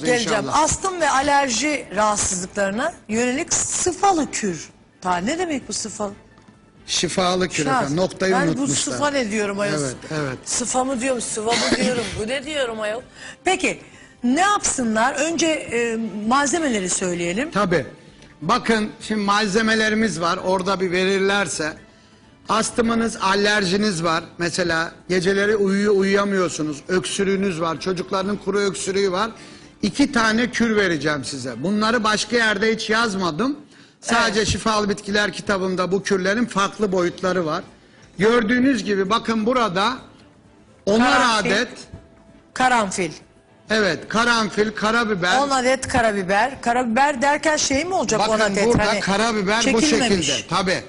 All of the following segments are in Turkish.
Geleceğim. inşallah. Astım ve alerji rahatsızlıklarına yönelik sıfalı kür. Ta ne demek bu sıfalı? Şifalı kür Şahs. efendim. Noktayı ben unutmuşlar. bu sıfa ne diyorum ayol? Evet, evet. Sıfa mı diyorum, sıva mı diyorum, bu ne diyorum ayol? Peki ne yapsınlar? Önce e, malzemeleri söyleyelim. Tabii. Bakın şimdi malzemelerimiz var. Orada bir verirlerse astımınız, alerjiniz var. Mesela geceleri uyuyor uyuyamıyorsunuz. Öksürüğünüz var. Çocukların kuru öksürüğü var. İki tane kür vereceğim size. Bunları başka yerde hiç yazmadım. Sadece Şifalı Bitkiler kitabımda bu kürlerin farklı boyutları var. Gördüğünüz gibi bakın burada onar Karanfil. adet Karanfil. evet karanfil, karabiber, 10 adet karabiber. Karabiber derken şey mi olacak 10 Bakın adet? burada Hani karabiber bu şekilde. Tabi.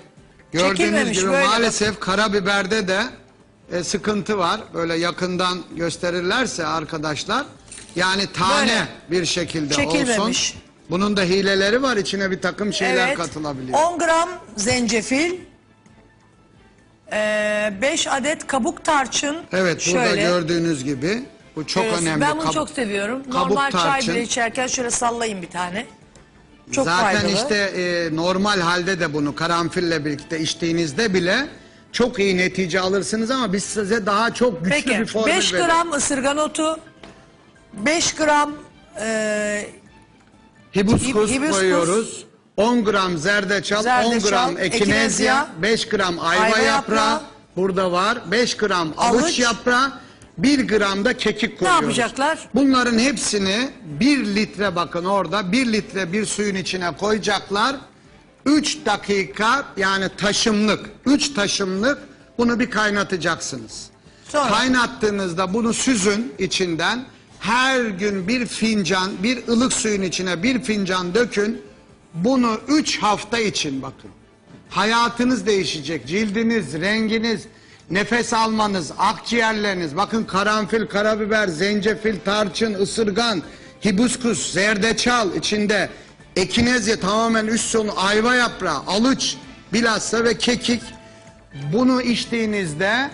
Gördüğünüz Çekilmemiş, gibi maalesef karabiberde de e, sıkıntı var. Böyle yakından gösterirlerse arkadaşlar yani tane bir şekilde Çekilmemiş. olsun. Bunun da hileleri var. İçine bir takım şeyler Evet. katılabiliyor. 10 gram zencefil. 5 adet kabuk tarçın. Evet burada Şöyle. gördüğünüz gibi bu çok Görüyorsun. önemli. Ben bunu Kab- çok seviyorum. kabuk Normal çay tarçın. bile içerken şöyle sallayayım bir tane. Çok Zaten faydalı. işte e, normal halde de bunu karanfille birlikte içtiğinizde bile çok iyi netice alırsınız ama biz size daha çok güçlü Peki bir formül 5 verelim. gram ısırgan otu, 5 gram e, Hibiskus, Hibiskus, koyuyoruz. 10 gram zerdeçal, 10 Zerdeçal, gram ekinezya, ekinezya, 5 gram ayva, ayva yaprağı, yaprağı, burada var. 5 gram avuç, Avuç. yaprağı, 1 gram da kekik koyuyoruz. yapacaklar? Bunların hepsini 1 litre bakın orada 1 litre bir suyun içine koyacaklar. 3 dakika yani taşımlık, 3 taşımlık bunu bir kaynatacaksınız. Sonra? Kaynattığınızda bunu süzün içinden. Her gün bir fincan, bir ılık suyun içine bir fincan dökün. Bunu 3 hafta için bakın. Hayatınız değişecek. Cildiniz, renginiz, nefes almanız, akciğerleriniz. Bakın karanfil, karabiber, zencefil, tarçın, ısırgan, hibiskus, zerdeçal içinde. Ekinezya tamamen üst sonu, ayva yaprağı, alıç, bilhassa ve kekik. Bunu içtiğinizde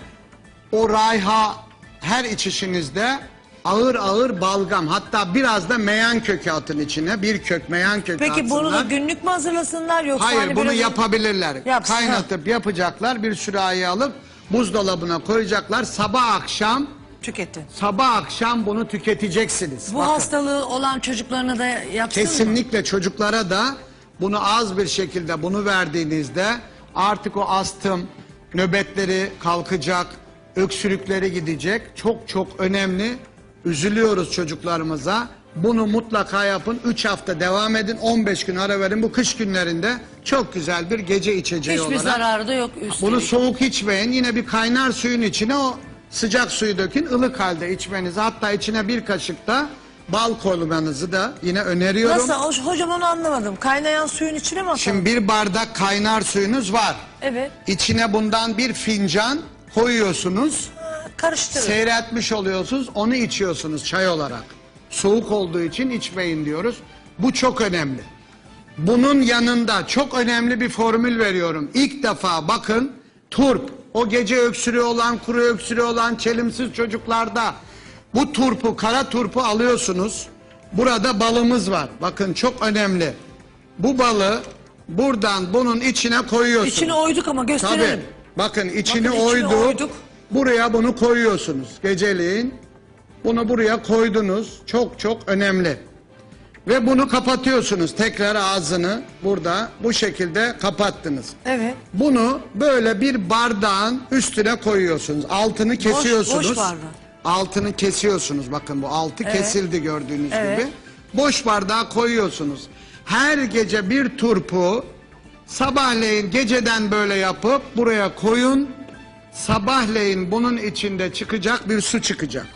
o rayha her içişinizde ağır ağır balgam hatta biraz da meyan kökü atın içine bir kök meyan kökü Peki bunu da günlük mü hazırlasınlar yoksa Hayır hani bunu biraz- yapabilirler. Yapsın, Kaynatıp yapacaklar bir sürahi alıp buzdolabına koyacaklar sabah akşam tüketin. sabah akşam bunu tüketeceksiniz. Bu Bakın. hastalığı olan çocuklarına da yapsın mı? Kesinlikle çocuklara da bunu az bir şekilde bunu verdiğinizde artık o astım nöbetleri kalkacak, öksürükleri gidecek. Çok çok önemli. Üzülüyoruz çocuklarımıza. Bunu mutlaka yapın. 3 hafta devam edin. 15 gün ara verin. Bu kış günlerinde çok güzel bir gece içeceği Hiçbir olarak. zararı da yok üstelik. Bunu soğuk içmeyin. Yine bir kaynar suyun içine o sıcak suyu dökün. ılık halde içmenizi. Hatta içine bir kaşık da bal koymanızı da yine öneriyorum. Nasıl? Hoş- Hocam onu anlamadım. Kaynayan suyun içine mi atalım? Şimdi bir bardak kaynar suyunuz var. Evet. İçine bundan bir fincan koyuyorsunuz. Karıştırın. Seyretmiş oluyorsunuz. Onu içiyorsunuz çay olarak. Soğuk olduğu için içmeyin diyoruz. Bu çok önemli. Bunun yanında çok önemli bir formül veriyorum. İlk defa bakın turp. O gece öksürüğü olan, kuru öksürüğü olan çelimsiz çocuklarda bu turpu, kara turpu alıyorsunuz. Burada balımız var. Bakın çok önemli. Bu balı buradan bunun içine koyuyorsunuz. İçine oyduk ama Tabii. gösterelim. Bakın içini Bakın oyduk. oyduk. Buraya bunu koyuyorsunuz geceliğin. Bunu buraya koydunuz. Çok çok önemli. Ve bunu kapatıyorsunuz. Tekrar ağzını burada bu şekilde kapattınız. Evet. Bunu böyle bir bardağın üstüne koyuyorsunuz. Altını kesiyorsunuz. boş bardak. Altını kesiyorsunuz. Bakın bu altı Evet. kesildi gördüğünüz Evet. gibi. Boş bardağa koyuyorsunuz. Her gece bir turpu sabahleyin geceden böyle yapıp buraya koyun. Sabahleyin bunun içinde çıkacak bir su çıkacak.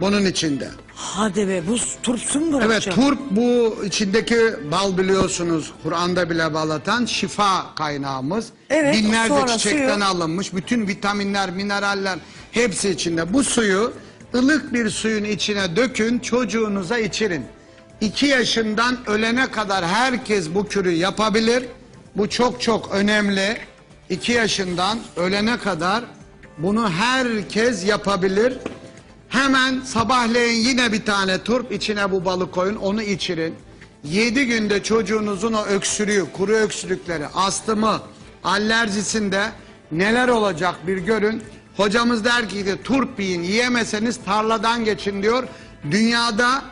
Bunun içinde. Hadi be bu turpsu mu Evet bırakacak? turp bu içindeki bal biliyorsunuz Kur'an'da bile balatan şifa kaynağımız. Evet, Binlerce sonra çiçekten suyu- alınmış bütün vitaminler, mineraller hepsi içinde. Bu suyu ılık bir suyun içine dökün çocuğunuza içirin. 2 yaşından ölene kadar herkes bu kürü yapabilir. Bu çok çok önemli. 2 yaşından ölene kadar bunu herkes yapabilir. Hemen sabahleyin yine bir tane turp içine bu balı koyun onu içirin. 7 günde çocuğunuzun o öksürüğü, kuru öksürükleri, astımı, alerjisinde neler olacak bir görün. Hocamız der ki de turp yiyin yiyemeseniz tarladan geçin diyor. Dünyada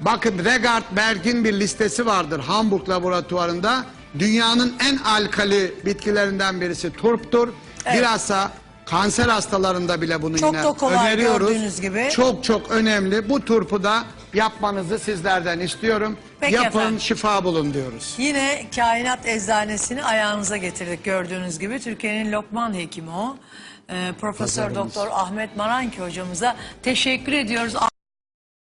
bakın Regard Berg'in bir listesi vardır Hamburg laboratuvarında. Dünyanın en alkali bitkilerinden birisi turptur. Evet. Bilhassa kanser hastalarında bile bunu Çok yine da kolay öneriyoruz. gördüğünüz gibi. Çok çok önemli. Bu turpu da yapmanızı sizlerden istiyorum. Peki Yapın efendim. şifa bulun diyoruz. Yine kainat eczanesini ayağınıza getirdik gördüğünüz gibi. Türkiye'nin Lokman hekimi o. Ee, Profesör Doktor Ahmet Maranki hocamıza teşekkür ediyoruz.